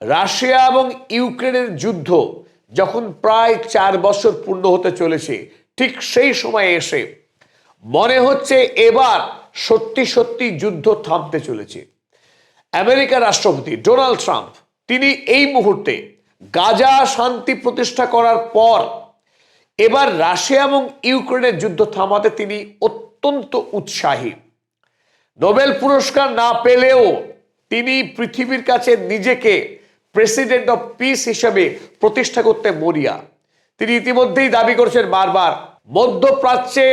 Russia এবং ইউক্রেনের যুদ্ধ যখন প্রায় চার বছর পূর্ণ হতে চলেছে, ঠিক সেই সময়ে এসে মনে হচ্ছে এবার সত্যি সত্যি যুদ্ধ থামতে চলেছে। আমেরিকার রাষ্ট্রপতি ডোনাল্ড ট্রাম্প, তিনি এই মুহূর্তে গাজা শান্তি প্রতিষ্ঠা করার পর এবার রাশিয়া এবং ইউক্রেনের যুদ্ধ থামাতে তিনি অত্যন্ত উৎসাহী। নোবেল পুরস্কার না পেলেও তিনি পৃথিবীর কাছে নিজেকে প্রেসিডেন্ট অফ পিস হিসেবে প্রতিষ্ঠা করতে মরিয়া। তিনি ইতিমধ্যেই দাবি করেছেন বারবার, মধ্যপ্রাচ্যে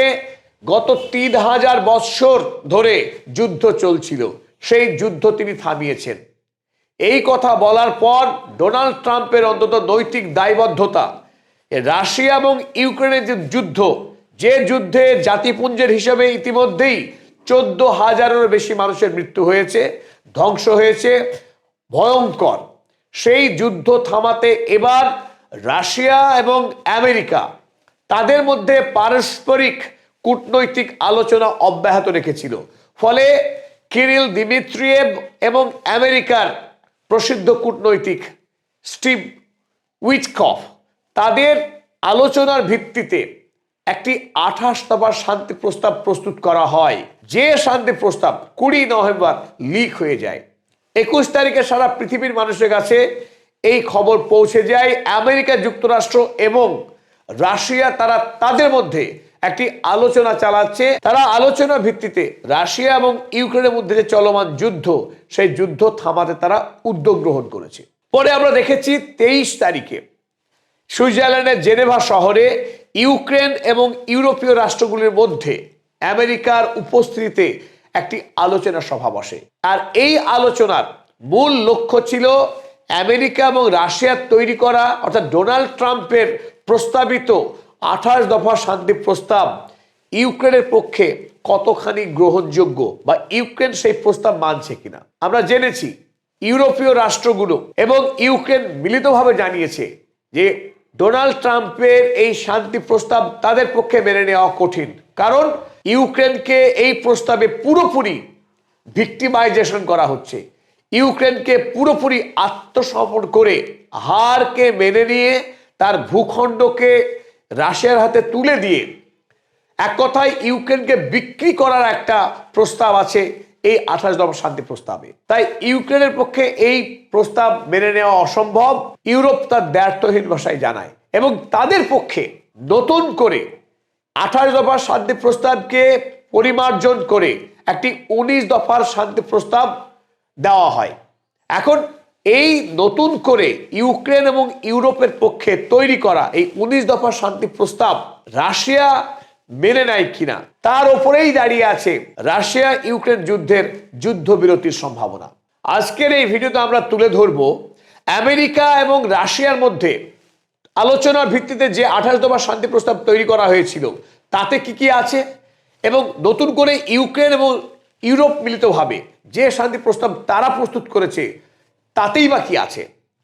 গত তিন হাজার বৎসর ধরে যুদ্ধ চলছিল, সেই যুদ্ধ তিনি থামিয়েছেন। এই কথা বলার পর ডোনাল্ড ট্রাম্পের অন্তত নৈতিক দায়বদ্ধতা, রাশিয়া এবং ইউক্রেনের যে যুদ্ধ, যে যুদ্ধে জাতিপুঞ্জের হিসেবে ইতিমধ্যেই চোদ্দ হাজারেরও বেশি মানুষের মৃত্যু হয়েছে, ধ্বংস হয়েছে, ভয়ঙ্কর। সেই যুদ্ধ থামাতে এবার রাশিয়া এবং আমেরিকা তাদের মধ্যে পারস্পরিক কূটনৈতিক আলোচনা অব্যাহত রেখেছিল। ফলে কিরিল দিমিত্রিয়েভ এবং আমেরিকার প্রসিদ্ধ কূটনৈতিক স্টিভ উইচকফ তাদের আলোচনার ভিত্তিতে একটি আঠাশ দফার শান্তি প্রস্তাব প্রস্তুত করা হয়। যে শান্তি প্রস্তাব কুড়ি নভেম্বর লিক হয়ে যায়। একুশ তারিখে সারা পৃথিবীর মানুষের কাছে এই খবর পৌঁছে যায়। আমেরিকা যুক্তরাষ্ট্র এবং রাশিয়া তারা তাদের মধ্যে একটি আলোচনা চালাচ্ছে। তারা আলোচনা ভিত্তিতে রাশিয়া এবং ইউক্রেনের মধ্যে যে চলমান যুদ্ধ, সেই যুদ্ধ থামাতে তারা উদ্যোগ গ্রহণ করেছে। পরে আমরা দেখেছি তেইশ তারিখে সুইজারল্যান্ডের জেনেভা শহরে ইউক্রেন এবং ইউরোপীয় রাষ্ট্রগুলির মধ্যে আমেরিকার উপস্থিতিতে একটি আলোচনা সভা বসে। আর এই আলোচনার মূল লক্ষ্য ছিল আমেরিকা এবং রাশিয়ার তৈরি করা, অর্থাৎ ডোনাল্ড ট্রাম্পের প্রস্তাবিত আঠাশ দফা শান্তি প্রস্তাব ইউক্রেনের পক্ষে কতখানি গ্রহণযোগ্য বা ইউক্রেন সেই প্রস্তাব মানছে কিনা। আমরা জেনেছি ইউরোপীয় রাষ্ট্রগুলো এবং ইউক্রেন মিলিতভাবে জানিয়েছে যে ডোনাল্ড ট্রাম্পের এই শান্তি প্রস্তাব তাদের পক্ষে মেনে নেওয়া কঠিন। কারণ ইউক্রেনকে এই প্রস্তাবে পুরোপুরি ভিক্টিমাইজেশন করা হচ্ছে। ইউক্রেনকে পুরোপুরি আত্মসমর্পণ করে হারকে মেনে নিয়ে তার ভূখণ্ডকে রাশিয়ার হাতে তুলে দিয়ে এক কথায় ইউক্রেনকে বিক্রি করার একটা প্রস্তাব আছে এই আঠাশ দফা শান্তি প্রস্তাবে। তাই ইউক্রেনের পক্ষে এই প্রস্তাব মেনে নেওয়া অসম্ভব। ইউরোপ তার ব্যর্থহীন ভাষায় জানায় এবং তাদের পক্ষে নতুন করে আঠাশ দফার শান্তি প্রস্তাবকে পরিমার্জন করে একটি উনিশ দফার শান্তি প্রস্তাব দেওয়া হয়। এখন এই নতুন করে ইউক্রেন এবং ইউরোপের পক্ষে তৈরি করা এই উনিশ দফা শান্তি প্রস্তাব রাশিয়া মেনে নেয় কিনা, তার ওপরেই দাঁড়িয়ে আছে রাশিয়া ইউক্রেন যুদ্ধের যুদ্ধবিরতির সম্ভাবনা। আজকের এই ভিডিওতে আমরা তুলে ধরব আমেরিকা এবং রাশিয়ার মধ্যে আলোচনার ভিত্তিতে যে আঠাশ শান্তি প্রস্তাব তৈরি করা হয়েছিল, তাতে কি কি আছে? এবং নতুন করে ইউক্রেন এবং ইউরোপ মিলিতভাবে যে শান্তি প্রস্তাব তারা প্রস্তুত করেছে, তাতেই বা কি আছে?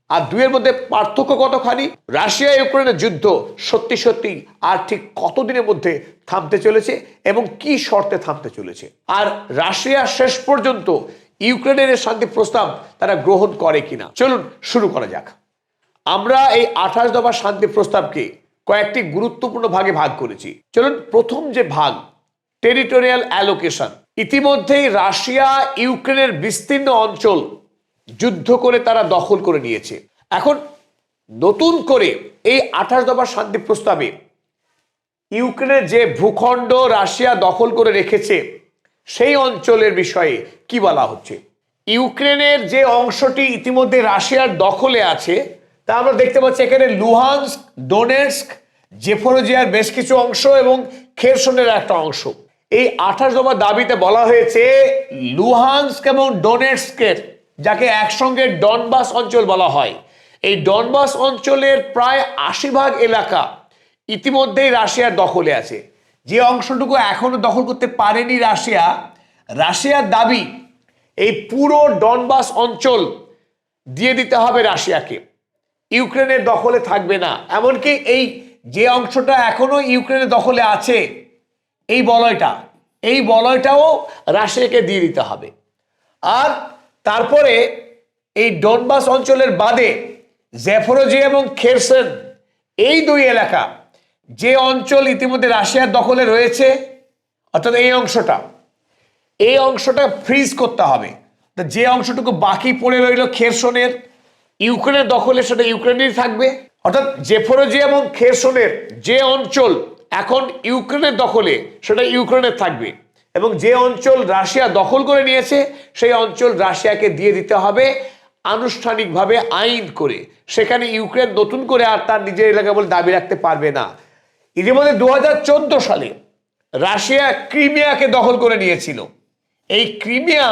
আর দুয়ের মধ্যে পার্থক্য কতখানি? রাশিয়া ইউক্রেনের যুদ্ধ সত্যি সত্যি আর ঠিক কতদিনের মধ্যে থামতে চলেছে এবং কি শর্তে থামতে চলেছে? আর রাশিয়া শেষ পর্যন্ত ইউক্রেনের শান্তি প্রস্তাব তারা গ্রহণ করে কিনা? চলুন শুরু করা যাক। আমরা এই আঠাশ দফা শান্তি প্রস্তাবকে কয়েকটি গুরুত্বপূর্ণ ভাগে ভাগ করেছি। চলুন, প্রথম যে ভাগ টেরিটোরিয়াল অ্যালোকেশন ইতিমধ্যেই রাশিয়া ইউক্রেনের বিস্তীর্ণ অঞ্চল যুদ্ধ করে তারা দখল করে নিয়েছে। এখন, নতুন করে এই আঠাশ দফা শান্তি প্রস্তাবে ইউক্রেনের যে ভূখণ্ড রাশিয়া দখল করে রেখেছে, সেই অঞ্চলের বিষয়ে কি বলা হচ্ছে? ইউক্রেনের যে অংশটি ইতিমধ্যে রাশিয়ার দখলে আছে তা আমরা দেখতে পাচ্ছি এখানে লুহান্স্ক, ডোনেস্ক, জেফোরোজিয়ার বেশ কিছু অংশ এবং খেরসনের একটা অংশ। এই আঠাশ দফা দাবিতে বলা হয়েছে লুহান্স্ক এবং ডোনেস্কের, যাকে একসঙ্গে ডনবাস অঞ্চল বলা হয়। এই ডনবাস অঞ্চলের প্রায় আশি ভাগ এলাকা ইতিমধ্যেই রাশিয়ার দখলে আছে। যে অংশটুকু এখনও দখল করতে পারেনি রাশিয়া, রাশিয়ার দাবি এই পুরো ডনবাস অঞ্চল দিয়ে দিতে হবে রাশিয়াকে। ইউক্রেনের দখলে থাকবে না। এমনকি এই যে অংশটা এখনও ইউক্রেনের দখলে আছে, এই বলয়টা, এই বলয়টাও রাশিয়াকে দিয়ে দিতে হবে। আর তারপরে এই ডনবাস অঞ্চলের বাদে জেফরোজি এবং খেরসন, এই দুই এলাকা যে অঞ্চল ইতিমধ্যে রাশিয়ার দখলে রয়েছে, অর্থাৎ এই অংশটা এই অংশটা ফ্রিজ করতে হবে। যে অংশটুকু বাকি পড়ে রইল খেরসনের ইউক্রেনের দখলে সেটা ইউক্রেনেরই থাকবে। অর্থাৎ জেফরোজি এবং খেরসনের যে অঞ্চল এখন ইউক্রেনের দখলে, সেটা ইউক্রেনের থাকবে। এবং যে অঞ্চল রাশিয়া দখল করে নিয়েছে, সেই অঞ্চল রাশিয়াকে দিয়ে দিতে হবে আনুষ্ঠানিকভাবে আইন করে। সেখানে ইউক্রেন নতুন করে আর তার নিজের এলাকা বলে দাবি রাখতে পারবে না। ইতিমধ্যে দু হাজার চোদ্দ সালে রাশিয়া ক্রিমিয়াকে দখল করে নিয়েছিল। এই ক্রিমিয়া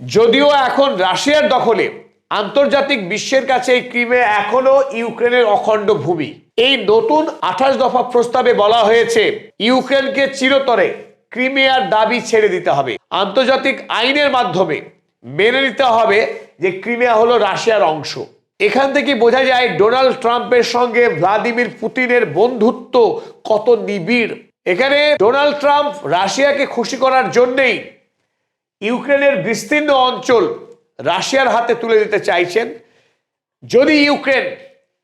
যদিও এখন রাশিয়ার দখলে আন্তর্জাতিক বিশ্বের কাছে এই ক্রিমিয়া এখনও ইউক্রেনের অখণ্ড ভূমি। এই নতুন আঠাশ দফা প্রস্তাবে বলা হয়েছে, ইউক্রেনকে চিরতরে ক্রিমিয়ার দাবি ছেড়ে দিতে হবে। আন্তর্জাতিক আইনের মাধ্যমে মেনে নিতে হবে যে ক্রিমিয়া হলো রাশিয়ার অংশ। এখান থেকে বোঝা যায়, ডোনাল্ড ট্রাম্পের সঙ্গে ভ্লাদিমির পুতিনের বন্ধুত্ব কত নিবিড়। এখানে ডোনাল্ড ট্রাম্প রাশিয়াকে খুশি করার জন্যেই ইউক্রেনের বিস্তীর্ণ অঞ্চল রাশিয়ার হাতে তুলে দিতে চাইছেন। যদি ইউক্রেন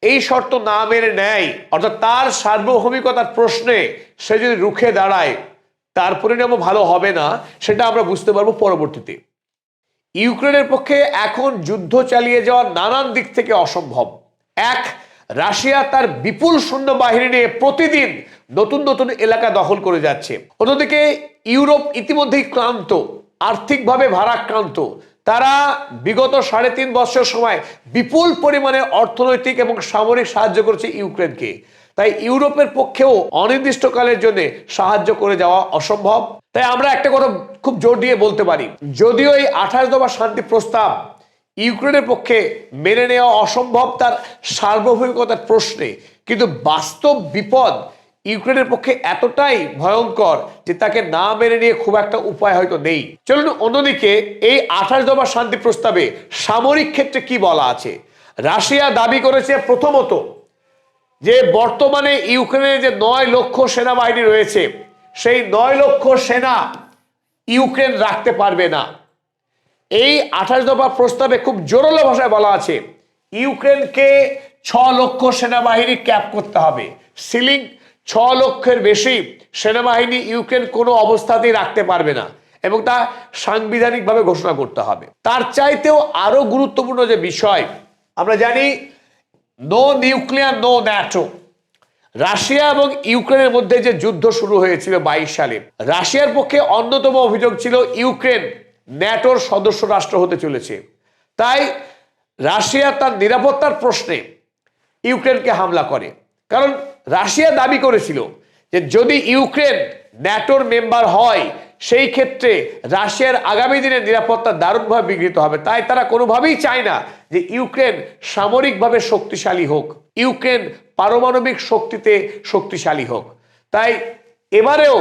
এই শর্ত না মেনে নেয়, অর্থাৎ তার সার্বভৌমিকতার প্রশ্নে সে যদি রুখে দাঁড়ায়, তার পরিণামও ভালো হবে না, সেটা আমরা বুঝতে পারব পরবর্তীতে। ইউক্রেনের পক্ষে এখন যুদ্ধ চালিয়ে যাওয়া নানান দিক থেকে অসম্ভব। এক, রাশিয়া তার বিপুল সৈন্য বাহিনী নিয়ে প্রতিদিন নতুন নতুন এলাকা দখল করে যাচ্ছে। অন্যদিকে, ইউরোপ ইতিমধ্যেই ক্লান্ত, আর্থিকভাবে ভারাক্রান্ত। তারা বিগত সাড়ে তিন বছর সময় বিপুল পরিমাণে অর্থনৈতিক এবং সামরিক সাহায্য করেছে ইউক্রেনকে। তাই ইউরোপের পক্ষেও অনির্দিষ্টকালের জন্য সাহায্য করে যাওয়া অসম্ভব। তাই আমরা একটা কথা খুব জোর দিয়ে বলতে পারি, যদিও এই আঠাশ দফা শান্তি প্রস্তাব ইউক্রেনের পক্ষে মেনে নেওয়া অসম্ভব তার সার্বভৌমিকতার প্রশ্নে, কিন্তু বাস্তব বিপদ ইউক্রেনের পক্ষে এতটাই ভয়ঙ্কর যে তাকে না মেনে নিয়ে খুব একটা উপায় হয়তো নেই। চলুন অন্যদিকে, এই আঠাশ দফা শান্তি প্রস্তাবে সামরিক ক্ষেত্রে কি বলা আছে? রাশিয়া দাবি করেছে প্রথমত যে বর্তমানে ইউক্রেনের যে নয় লক্ষ সেনাবাহিনী রয়েছে, সেই নয় লক্ষ সেনা ইউক্রেন রাখতে পারবে না। এই আঠাশ দফা প্রস্তাবে খুব জোরালো ভাষায় বলা আছে, ইউক্রেনকে ছ লক্ষ সেনাবাহিনী ক্যাপ করতে হবে। সিলিং ছ লক্ষের বেশি সেনাবাহিনী ইউক্রেন কোনো অবস্থাতেই রাখতে পারবে না এবং তা সাংবিধানিকভাবে ঘোষণা করতে হবে। তার চাইতেও আরও গুরুত্বপূর্ণ যে বিষয়, আমরা জানি no nuclear no NATO Russia এবং ইউক্রেনের মধ্যে যে যুদ্ধ শুরু হয়েছিল বাইশ সালে, রাশিয়ার পক্ষে অন্যতম অভিযোগ ছিল ইউক্রেন ন্যাটোর সদস্য রাষ্ট্র হতে চলেছে। তাই রাশিয়া তার নিরাপত্তার প্রশ্নে ইউক্রেনকে হামলা করে। কারণ রাশিয়া দাবি করেছিল যে যদি ইউক্রেন ন্যাটোর মেম্বার হয়, সেই ক্ষেত্রে রাশিয়ার আগামী দিনের নিরাপত্তা দারুণভাবে বিঘ্নিত হবে। তাই তারা কোনোভাবেই চায় না যে ইউক্রেন সামরিকভাবে শক্তিশালী হোক। ইউক্রেন পারমাণবিক শক্তিতে শক্তিশালী হোক। তাই এবারেও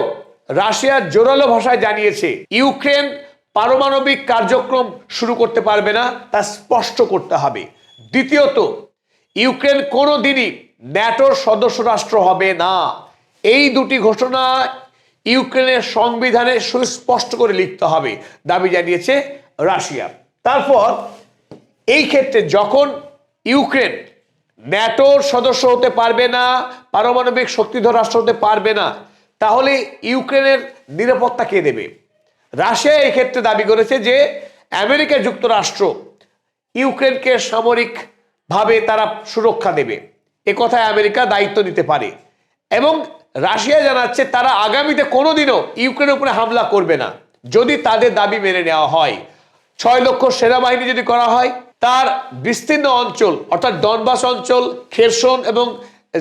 রাশিয়া জোরালো ভাষায় জানিয়েছে, ইউক্রেন পারমাণবিক কার্যক্রম শুরু করতে পারবে না, তা স্পষ্ট করতে হবে। দ্বিতীয়ত, ইউক্রেন কোনো দিনই ন্যাটোর সদস্য রাষ্ট্র হবে না। এই দুটি ঘোষণা ইউক্রেনের সংবিধানে সুস্পষ্ট করে লিখতে হবে, দাবি জানিয়েছে রাশিয়া। তারপর, এই ক্ষেত্রে যখন ইউক্রেন ন্যাটোর সদস্য হতে পারবে না, পারমাণবিক শক্তিধর রাষ্ট্র হতে পারবে না, তাহলে ইউক্রেনের নিরাপত্তা কে দেবে? রাশিয়া এই ক্ষেত্রে দাবি করেছে যে আমেরিকা যুক্তরাষ্ট্র ইউক্রেনকে সামরিকভাবে তারা সুরক্ষা দেবে। এ কথায় আমেরিকা দায়িত্ব নিতে পারে। এবং রাশিয়া জানাচ্ছে তারা আগামীতে কোনোদিনও ইউক্রেনের উপরে হামলা করবে না, যদি তাদের দাবি মেনে নেওয়া হয়। ছয় লক্ষ সেনাবাহিনী যদি করা হয়, তার বিস্তীর্ণ অঞ্চল, অর্থাৎ ডনবাস অঞ্চল, খেরসন এবং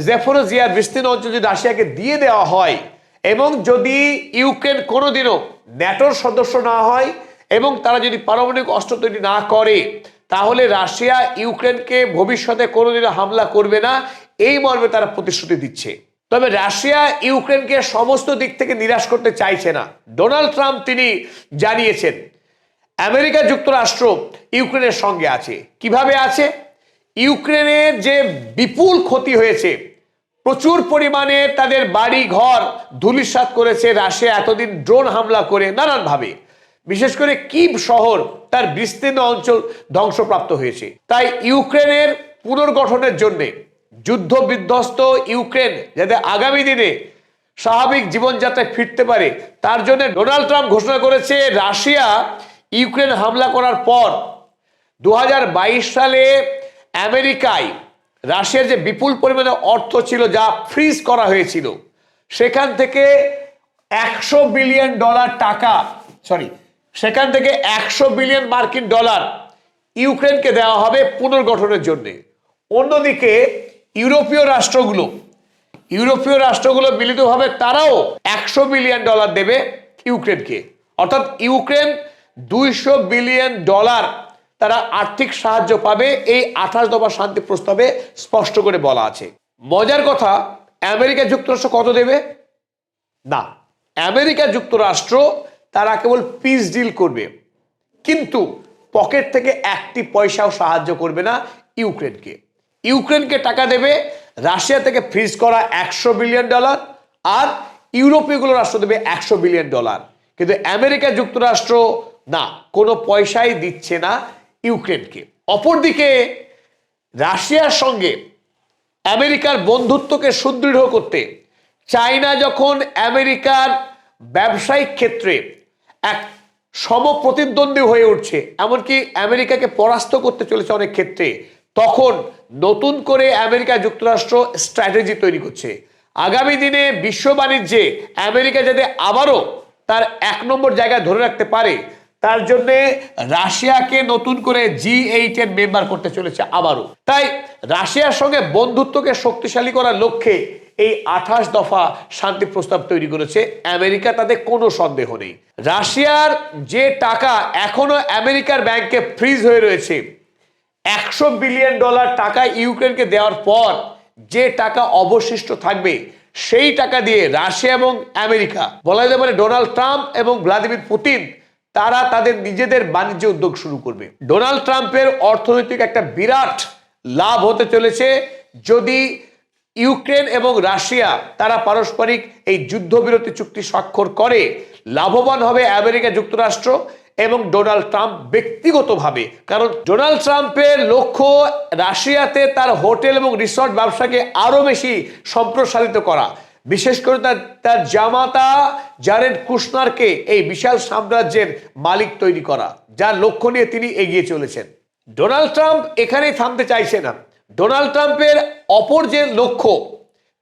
জেফোরোজিয়ার বিস্তীর্ণ অঞ্চল যদি রাশিয়াকে দিয়ে দেওয়া হয়, এবং যদি ইউক্রেন কোনোদিনও ন্যাটোর সদস্য না হয়, এবং তারা যদি পারমাণবিক অস্ত্র তৈরি না করে তাহলে রাশিয়া ইউক্রেনকে ভবিষ্যতে কোনোদিনও হামলা করবে না। এই মর্মে তারা প্রতিশ্রুতি দিচ্ছে। তবে রাশিয়া ইউক্রেনকে সমস্ত দিক থেকে নিরাশ করতে চাইছে না। ডোনাল্ড ট্রাম্প তিনি জানিয়েছেন, আমেরিকা যুক্তরাষ্ট্র ইউক্রেনের সঙ্গে আছে। কীভাবে আছে? ইউক্রেনের যে বিপুল ক্ষতি হয়েছে, প্রচুর পরিমাণে তাদের বাড়ি ঘর ধুলিসাৎ করেছে। রাশিয়া এতদিন ড্রোন হামলা করে নানানভাবে। বিশেষ করে কিভ শহর তার বিস্তীর্ণ অঞ্চল ধ্বংসপ্রাপ্ত হয়েছে। তাই ইউক্রেনের পুনর্গঠনের জন্যে যুদ্ধ বিধ্বস্ত ইউক্রেন যাতে আগামী দিনে স্বাভাবিক জীবনযাত্রায় ফিরতে পারে, তার জন্য ডোনাল্ড ট্রাম্প ঘোষণা করেছে রাশিয়া ইউক্রেন হামলা করার পর দু হাজার বাইশ সালে আমেরিকায় রাশিয়ার যে বিপুল পরিমাণে অর্থ ছিল যা ফ্রিজ করা হয়েছিল, সেখান থেকে একশো বিলিয়ন ডলার টাকা, সরি সেখান থেকে একশো বিলিয়ন মার্কিন ডলার ইউক্রেনকে দেওয়া হবে পুনর্গঠনের জন্য। অন্যদিকে, ইউরোপীয় রাষ্ট্রগুলো ইউরোপীয় রাষ্ট্রগুলো মিলিতভাবে তারাও একশো বিলিয়ন ডলার দেবে ইউক্রেনকে। অর্থাৎ ইউক্রেন দুইশো বিলিয়ন ডলার তারা আর্থিক সাহায্য পাবে এই আঠাশ দফা শান্তি প্রস্তাবে স্পষ্ট করে বলা আছে। মজার কথা, আমেরিকা যুক্তরাষ্ট্র কত দেবে? না। আমেরিকা যুক্তরাষ্ট্র তারা কেবল পিস ডিল করবে। কিন্তু পকেট থেকে একটি পয়সাও সাহায্য করবে না ইউক্রেনকে। ইউক্রেনকে টাকা দেবে রাশিয়া থেকে ফ্রিজ করা একশো বিলিয়ন ডলার আর ইউরোপীয়গুলো রাষ্ট্র দেবে একশো বিলিয়ন ডলার কিন্তু আমেরিকা যুক্তরাষ্ট্র না, কোনো পয়সাই দিচ্ছে না ইউক্রেনকে। অপরদিকে রাশিয়ার সঙ্গে আমেরিকার বন্ধুত্বকে সুদৃঢ় করতে চায়না যখন আমেরিকার ব্যবসায়িক ক্ষেত্রে এক সমপ্রতিদ্বন্দ্বী হয়ে উঠছে। এমনকি আমেরিকাকে পরাস্ত করতে চলেছে অনেক ক্ষেত্রে। তখন নতুন করে আমেরিকা যুক্তরাষ্ট্র স্ট্র্যাটেজি তৈরি করছে। আগামী দিনে বিশ্ব বাণিজ্যে আমেরিকা যাতে আবারও তার এক নম্বর জায়গায় ধরে রাখতে পারে, তার জন্য রাশিয়াকে নতুন করে জি এইট এর মেম্বার করতে চলেছে আবারও। তাই রাশিয়ার সঙ্গে বন্ধুত্বকে শক্তিশালী করার লক্ষ্যে এই আঠাশ দফা শান্তি প্রস্তাব তৈরি করেছে আমেরিকা, তাতে কোনো সন্দেহ নেই। রাশিয়ার যে টাকা এখনও আমেরিকার ব্যাংকে ফ্রিজ হয়ে রয়েছে, একশো বিলিয়ন ডলার টাকা ইউক্রেনকে দেওয়ার পর যে টাকা অবশিষ্ট থাকবে, সেই টাকা দিয়ে রাশিয়া এবং আমেরিকা, বলা যেতে পারে ডোনাল্ড ট্রাম্প এবং ভ্লাদিমির পুতিন, তারা তাদের নিজেদের বাণিজ্য উদ্যোগ শুরু করবে। ডোনাল্ড ট্রাম্পের অর্থনৈতিক একটা বিরাট লাভ হতে চলেছে। যদি ইউক্রেন এবং রাশিয়া, তারা পারস্পরিক এই যুদ্ধবিরতি চুক্তি স্বাক্ষর করে, লাভবান হবে আমেরিকা যুক্তরাষ্ট্র এবং ডোনাল্ড ট্রাম্প ব্যক্তিগতভাবে। কারণ ডোনাল্ড ট্রাম্পের লক্ষ্য রাশিয়াতে তার হোটেল এবং রিসর্ট ব্যবসাকে আরও বেশি সম্প্রসারিত করা। বিশেষ করে তার তার জামাতা জারেড কুশনারকে এই বিশাল সাম্রাজ্যের মালিক তৈরি করা, যার লক্ষ্য নিয়ে তিনি এগিয়ে চলেছেন। ডোনাল্ড ট্রাম্প এখানেই থামতে চাইছে না। ডোনাল্ড ট্রাম্পের অপর যে লক্ষ্য,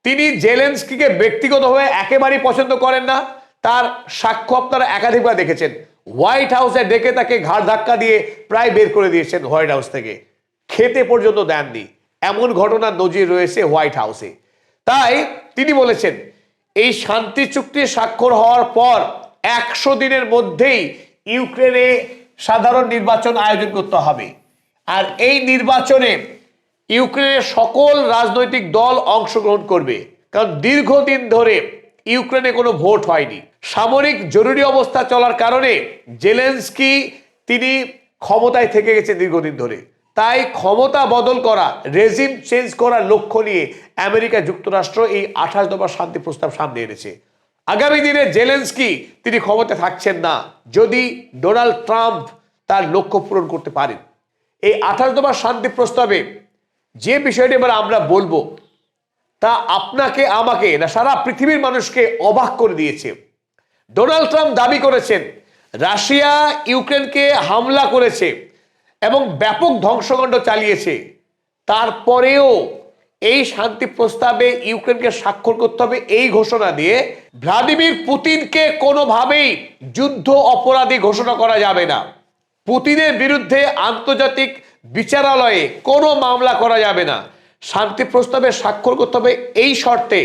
তিনি জেলেন্সকিকে ব্যক্তিগতভাবে একেবারেই পছন্দ করেন না, তার সাক্ষ্য আপনারা একাধিকবার দেখেছেন। হোয়াইট হাউসে ডেকে তাকে ঘাড় ধাক্কা দিয়ে প্রায় বের করে দিয়েছেন হোয়াইট হাউস থেকে। খেতে পর্যন্ত দেননি। এমন ঘটনার নজির রয়েছে হোয়াইট হাউসে। তাই তিনি বলেছেন, এই শান্তি চুক্তি স্বাক্ষর হওয়ার পর একশো দিনের মধ্যেই ইউক্রেনে সাধারণ নির্বাচন আয়োজন করতে হবে। আর এই নির্বাচনে ইউক্রেনের সকল রাজনৈতিক দল অংশগ্রহণ করবে। কারণ দীর্ঘদিন ধরে ইউক্রেনে কোনো ভোট হয়নি। সামরিক জরুরি অবস্থা চলার কারণে জেলেন্সকি তিনি ক্ষমতায় থেকে গেছে দীর্ঘদিন ধরে। তাই ক্ষমতা বদল করা, রেজিম চেঞ্জ করার লক্ষ্য নিয়ে আমেরিকা যুক্তরাষ্ট্র এই আঠাশ দফা শান্তি প্রস্তাব সামনে এনেছে। আগামী দিনে জেলেন্সকি তিনি ক্ষমতায় থাকছেন না, যদি ডোনাল্ড ট্রাম্প তার লক্ষ্য পূরণ করতে পারেন। এই আঠাশ দফা শান্তি প্রস্তাবে যে বিষয়টি এবার আমরা বলব, তা আপনাকে, আমাকে না, সারা পৃথিবীর মানুষকে অবাক করে দিয়েছে। ডোনাল্ড ট্রাম্প দাবি করেছেন, রাশিয়া ইউক্রেনকে হামলা করেছে এবং ব্যাপক ধ্বংসকাণ্ড চালিয়েছে। তারপরেও এই শান্তি প্রস্তাবে ইউক্রেনকে স্বাক্ষর করতে হবে এই ঘোষণা দিয়ে ভ্লাদিমির পুতিনকে কোনোভাবেই যুদ্ধ অপরাধী ঘোষণা করা যাবে না। পুতিনের বিরুদ্ধে আন্তর্জাতিক বিচারালয়ে কোনো মামলা করা যাবে না। শান্তি প্রস্তাবে স্বাক্ষর করতে হবে এই শর্তে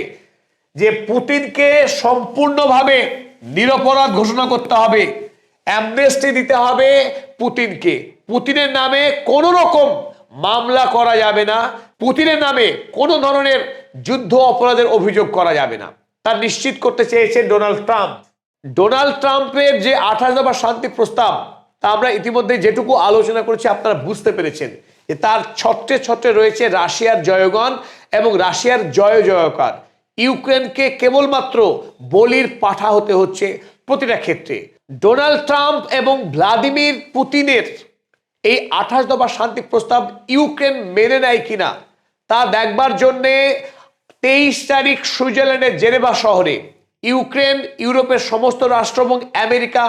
যে পুতিনকে সম্পূর্ণভাবে নিরপরাধ ঘোষণা করতে হবে। অ্যামনেস্টি দিতে হবে পুতিনকে। পুতিনের নামে কোনো রকম মামলা করা যাবে না। পুতিনের নামে কোনো ধরনের যুদ্ধ অপরাধের অভিযোগ করা যাবে না। তা নিশ্চিত করতে চেয়েছেন ডোনাল্ড ট্রাম্প। ডোনাল্ড ট্রাম্পের যে আঠাশ দফা শান্তি প্রস্তাব তা আমরা ইতিমধ্যে যেটুকু আলোচনা করেছি, আপনারা বুঝতে পেরেছেন যে তার ছত্রে ছত্রে রয়েছে রাশিয়ার জয়গণ এবং রাশিয়ার জয় জয়কার। ইউক্রেনকে কেবলমাত্র বলির পাঠা হতে হচ্ছে প্রতিটা ক্ষেত্রে। ডোনাল্ড ট্রাম্প এবং ভ্লাদিমির পুতিনের এই আঠাশ দফা শান্তি প্রস্তাব ইউক্রেন মেনে নেয় কিনা, তা দেখবার জন্যে তেইশ তারিখ সুইজারল্যান্ডের জেনেভা শহরে ইউক্রেন, ইউরোপের সমস্ত রাষ্ট্র এবং আমেরিকা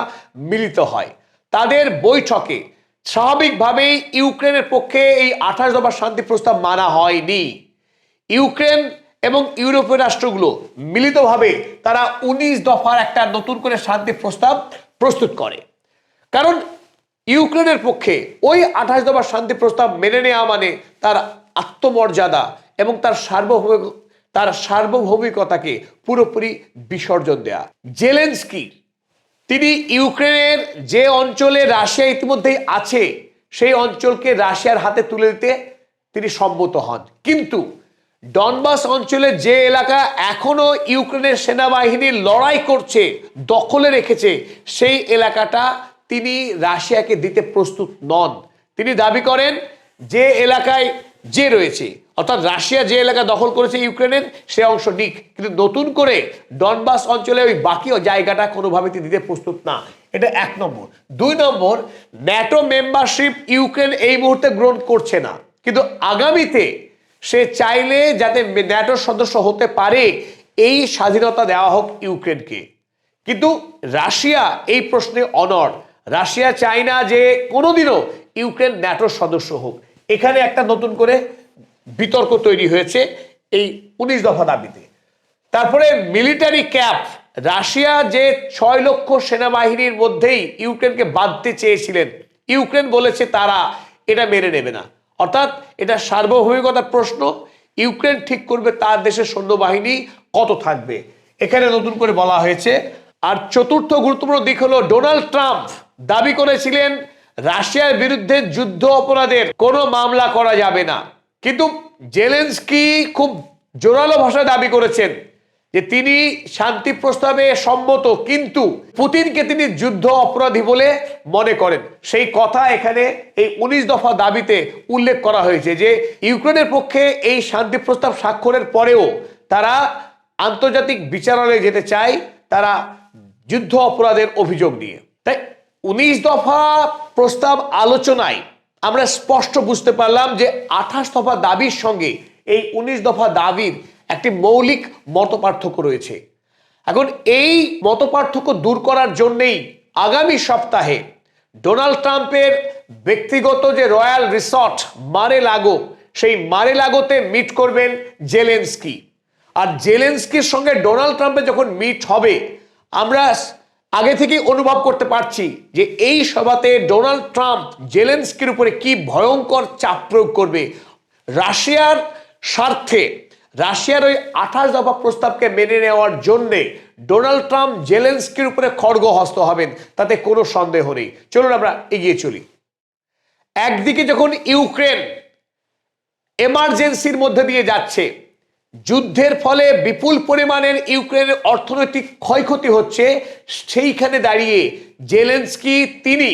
মিলিত হয়। তাদের বৈঠকে স্বাভাবিকভাবেই ইউক্রেনের পক্ষে এই আঠাশ দফা শান্তি প্রস্তাব মানা হয়নি। ইউক্রেন এবং ইউরোপীয় রাষ্ট্রগুলো মিলিতভাবে তারা উনিশ দফার একটা নতুন করে শান্তি প্রস্তাব প্রস্তুত করে। কারণ ইউক্রেনের পক্ষে ওই আঠাশ দফা শান্তি প্রস্তাব মেনে নেওয়া মানে তার আত্মমর্যাদা এবং তার সার্বভৌমিক তার সার্বভৌমিকতাকে পুরোপুরি বিসর্জন দেয়া। জেলেন্সকি তিনি ইউক্রেনের যে অঞ্চলে রাশিয়া ইতিমধ্যেই আছে, সেই অঞ্চলকে রাশিয়ার হাতে তুলে দিতে তিনি সম্মত হন। কিন্তু ডনবাস অঞ্চলে যে এলাকা এখনও ইউক্রেনের সেনাবাহিনী লড়াই করছে, দখলে রেখেছে, সেই এলাকাটা তিনি রাশিয়াকে দিতে প্রস্তুত নন। তিনি দাবি করেন, যে এলাকায় যে রয়েছে অর্থাৎ রাশিয়া যে এলাকা দখল করেছে ইউক্রেনের, সে অংশ নিক। কিন্তু নতুন করে ডনবাস অঞ্চলে ওই বাকি জায়গাটা কোনোভাবে তিনি দিতে প্রস্তুত না। এটা এক নম্বর। দুই নম্বর, ন্যাটো মেম্বারশিপ ইউক্রেন এই মুহূর্তে গ্রহণ করছে না। কিন্তু আগামীতে সে চাইলে যাতে ন্যাটোর সদস্য হতে পারে, এই স্বাধীনতা দেওয়া হোক ইউক্রেনকে। কিন্তু রাশিয়া এই প্রশ্নে অনর রাশিয়া চায় না যে কোনোদিনও ইউক্রেন ন্যাটোর সদস্য হোক। এখানে একটা নতুন করে বিতর্ক তৈরি হয়েছে এই উনিশ দফা দাবিতে। তারপরে মিলিটারি ক্যাপ রাশিয়া যে ছয় লক্ষ সেনাবাহিনীর মধ্যেই ইউক্রেনকে বাঁধতে চেয়েছিলেন, ইউক্রেন বলেছে তারা এটা মেনে নেবে না। অর্থাৎ এটা সার্বভৌমিকতার প্রশ্ন, ইউক্রেন ঠিক করবে তার দেশের সৈন্যবাহিনী কত থাকবে। এখানে নতুন করে বলা হয়েছে, আর চতুর্থ গুরুত্বপূর্ণ দিক হলো ডোনাল্ড ট্রাম্প দাবি করেছিলেন, রাশিয়ার বিরুদ্ধে যুদ্ধ অপরাধের কোনো মামলা করা যাবে না। কিন্তু জেলেন্সকি খুব জোরালো ভাষায় দাবি করেছেন যে তিনি শান্তি প্রস্তাবে সম্মত, কিন্তু পুতিনকে তিনি যুদ্ধ অপরাধী বলে মনে করেন। সেই কথা এখানে এই উনিশ দফা দাবিতে উল্লেখ করা হয়েছে যে ইউক্রেনের পক্ষে এই শান্তি প্রস্তাব স্বাক্ষরের পরেও তারা আন্তর্জাতিক বিচারালয়ে যেতে চায়, তারা যুদ্ধ অপরাধের অভিযোগ নিয়ে। তাই উনিশ দফা প্রস্তাব আলোচনায় আমরা স্পষ্ট বুঝতে পারলাম যে আঠাশ দফা দাবির সঙ্গে এই উনিশ দফা দাবির একটি মৌলিক মত রয়েছে। এখন এই মত দূর করার জন্যেই আগামী সপ্তাহে ডোনাল্ড ট্রাম্পের ব্যক্তিগত যে রয়্যাল রিসর্ট মারে লাগো সেই মারে লাগোতে মিট করবেন জেলেন্সকি। আর জেলেন্সকির সঙ্গে ডোনাল্ড ট্রাম্পের যখন মিট হবে, আমরা আগে থেকেই অনুভব করতে পারছি যে এই সভাতে ডোনাল্ড ট্রাম্প জেলেন্সকির উপরে কি ভয়ঙ্কর চাপ প্রয়োগ করবে। রাশিয়ার স্বার্থে, রাশিয়ার ওই আঠাশ দফা প্রস্তাবকে মেনে নেওয়ার জন্যে ডোনাল্ড ট্রাম্প জেলেন্সকির উপরে খড়গহস্ত হবেন, তাতে কোনো সন্দেহ নেই। চলুন আমরা এগিয়ে চলি। একদিকে যখন ইউক্রেন এমার্জেন্সির মধ্যে দিয়ে যাচ্ছে যুদ্ধের ফলে বিপুল পরিমাণের ইউক্রেনের অর্থনৈতিক ক্ষয়ক্ষতি হচ্ছে, সেইখানে দাঁড়িয়ে জেলেন্সকি তিনি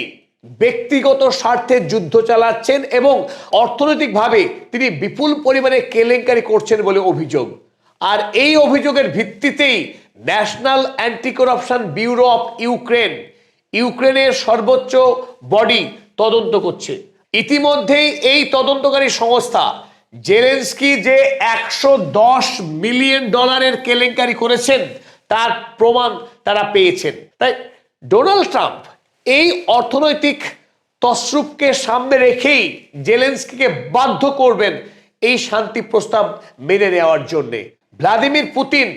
ব্যক্তিগত স্বার্থে যুদ্ধ চালাচ্ছেন এবং অর্থনৈতিকভাবে তিনি বিপুল পরিমাণে কেলেঙ্কারি করছেন বলে অভিযোগ। আর এই অভিযোগের ভিত্তিতেই National Anti Corruption Bureau of Ukraine, ইউক্রেনের সর্বোচ্চ বডি তদন্ত করছে। ইতিমধ্যেই এই তদন্তকারী সংস্থা জেলেন্সকি যে একশো দশ মিলিয়ন ডলারের কেলেঙ্কারি করেছেন, তার প্রমাণ তারা পেয়েছেন। তাই ডোনাল্ড ট্রাম্প এই অর্থনৈতিক তসরূপকে সামনে রেখেই জেলেন্সকিকে বাধ্য করবেন এই শান্তি প্রস্তাব মেনে নেওয়ার জন্যে। ভ্লাদিমির পুতিন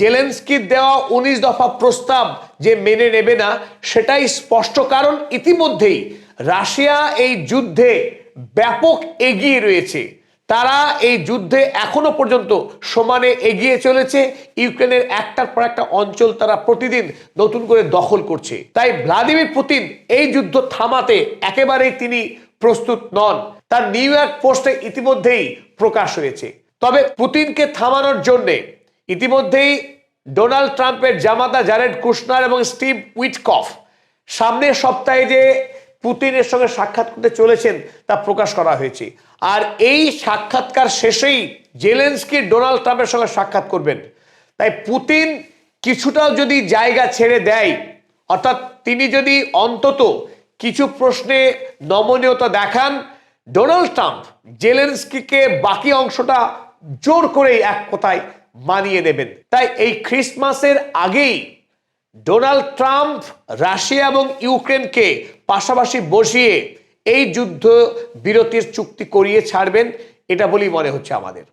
জেলেন্সকির দেওয়া উনিশ দফা প্রস্তাব যে মেনে নেবে না, সেটাই স্পষ্ট কারণ ইতিমধ্যেই রাশিয়া এই যুদ্ধে ব্যাপক এগিয়ে রয়েছে। তারা এই যুদ্ধে এখনও পর্যন্ত সমানে এগিয়ে চলেছে। ইউক্রেনের একটার পর একটা অঞ্চল তারা প্রতিদিন নতুন করে দখল করছে। তাই ভ্লাদিমির পুতিন এই যুদ্ধ থামাতে একেবারেই তিনি প্রস্তুত নন। তার নিউ ইয়র্ক পোস্টে ইতিমধ্যেই প্রকাশ হয়েছে। তবে পুতিনকে থামানোর জন্যে ইতিমধ্যেই ডোনাল্ড ট্রাম্পের জামাতা জারেড কুশনার এবং স্টিভ উইটকফ সামনের সপ্তাহে যে পুতিনের সঙ্গে সাক্ষাৎ করতে চলেছেন তা প্রকাশ করা হয়েছে। আর এই সাক্ষাৎকার শেষেই জেলেন্সকি ডোনাল্ড ট্রাম্পের সঙ্গে সাক্ষাৎ করবেন। তাই পুতিন কিছুটাও যদি জায়গা ছেড়ে দেয়, অর্থাৎ তিনি যদি অন্তত কিছু প্রশ্নে নমনীয়তা দেখান, ডোনাল্ড ট্রাম্প জেলেন্সকিকে বাকি অংশটা জোর করেই এক কথায় মানিয়ে নেবেন। তাই এই ক্রিসমাসের আগেই ডোনাল্ড ট্রাম্প রাশিয়া এবং ইউক্রেনকে পাশাপাশি বসিয়ে এই যুদ্ধ বিরতির চুক্তি করিয়ে ছাড়বেন এটা বলেই মনে হচ্ছে আমাদের।